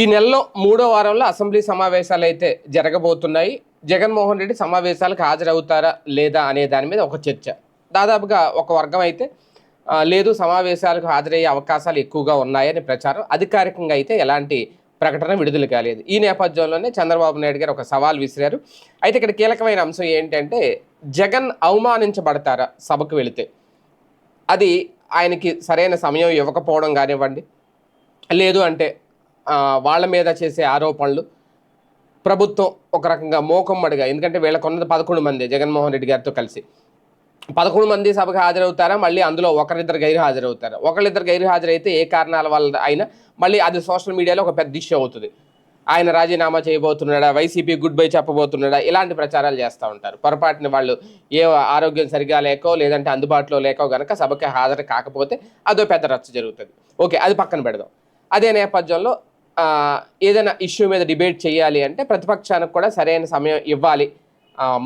ఈ నెలలో మూడో వారంలో అసెంబ్లీ సమావేశాలు అయితే జరగబోతున్నాయి. జగన్మోహన్ రెడ్డి సమావేశాలకు హాజరవుతారా లేదా అనే దాని మీద ఒక చర్చ. దాదాపుగా ఒక వర్గం అయితే లేదు సమావేశాలకు హాజరయ్యే అవకాశాలు ఎక్కువగా ఉన్నాయని ప్రచారం. అధికారికంగా అయితే ఎలాంటి ప్రకటన విడుదల కాలేదు. ఈ నేపథ్యంలోనే చంద్రబాబు నాయుడు గారు ఒక సవాల్ విసిరారు. అయితే ఇక్కడ కీలకమైన అంశం ఏంటంటే జగన్ అవమానించబడతారా సభకు వెళితే? అది ఆయనకి సరైన సమయం ఇవ్వకపోవడం కానివ్వండి లేదు అంటే వాళ్ళ మీద చేసే ఆరోపణలు. ప్రభుత్వం ఒక రకంగా మోకమ్మడిగా ఎందుకంటే వీళ్ళకున్నది పదకొండు మంది జగన్మోహన్ రెడ్డి గారితో కలిసి. పదకొండు మంది సభకు హాజరవుతారా? మళ్ళీ అందులో ఒకరిద్దరు గైరు హాజరవుతారు ఒకరిద్దరు గైరు హాజరైతే ఏ కారణాల వల్ల అయినా మళ్ళీ అది సోషల్ మీడియాలో ఒక పెద్ద ఇష్యూ అవుతుంది. ఆయన రాజీనామా చేయబోతున్నాడా? వైసీపీ గుడ్ బై చెప్పబోతున్నాడా? ఇలాంటి ప్రచారాలు చేస్తూ ఉంటారు. పొరపాటున వాళ్ళు ఏ ఆరోగ్యం సరిగా లేకో లేదంటే అందుబాటులో లేకో గనక సభకి హాజరు కాకపోతే అదో పెద్ద రచ్చ జరుగుతుంది. ఓకే అది పక్కన పెడదాం. అదే నేపథ్యంలో ఏదైనా ఇష్యూ మీద డిబేట్ చేయాలి అంటే ప్రతిపక్షానికి కూడా సరైన సమయం ఇవ్వాలి.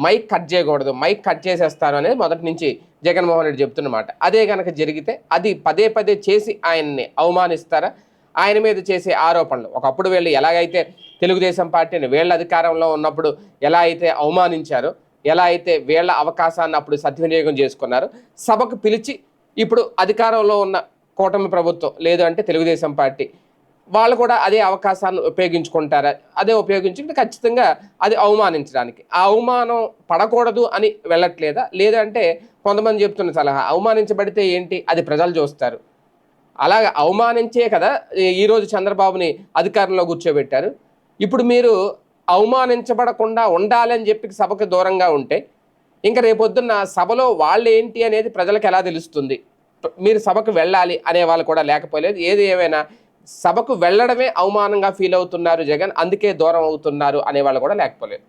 మైక్ కట్ చేయకూడదు. మైక్ కట్ చేసేస్తారు అనేది మొదటి నుంచి జగన్మోహన్ రెడ్డి చెప్తున్నమాట అదే కనుక జరిగితే అది పదే పదే చేసి ఆయన్ని అవమానిస్తారా? ఆయన మీద చేసే ఆరోపణలు. ఒకప్పుడు వీళ్ళు ఎలాగైతే తెలుగుదేశం పార్టీని వీళ్ళ అధికారంలో ఉన్నప్పుడు ఎలా అయితే అవమానించారో ఎలా అయితే వీళ్ళ అవకాశాన్ని అప్పుడు సద్వినియోగం చేసుకున్నారో సభకు పిలిచి ఇప్పుడు అధికారంలో ఉన్న కూటమి ప్రభుత్వం లేదు అంటే తెలుగుదేశం పార్టీ వాళ్ళు కూడా అదే అవకాశాన్ని ఉపయోగించుకుంటారా? అదే ఉపయోగించుకుంటే ఖచ్చితంగా అది అవమానించడానికి. ఆ అవమానం పడకూడదు అని వెళ్ళట్లేదా? లేదంటే కొంతమంది చెప్తున్న సలహా అవమానించబడితే ఏంటి? అది ప్రజలు చూస్తారు. అలాగే అవమానించే కదా ఈరోజు చంద్రబాబుని అధికారంలో కూర్చోబెట్టారు. ఇప్పుడు మీరు అవమానించబడకుండా ఉండాలని చెప్పి సభకు దూరంగా ఉంటే ఇంకా రేపొద్దున్న సభలో వాళ్ళు ఏంటి అనేది ప్రజలకు ఎలా తెలుస్తుంది? మీరు సభకు వెళ్ళాలి అనే వాళ్ళు కూడా లేకపోలేదు. ఏది ఏమైనా సభకు వెళ్ళడమే అవమానంగా ఫీల్ అవుతున్నారు జగన్ అందుకే దూరం అవుతున్నారు అనే వాళ్ళు కూడా లేకపోలేదు.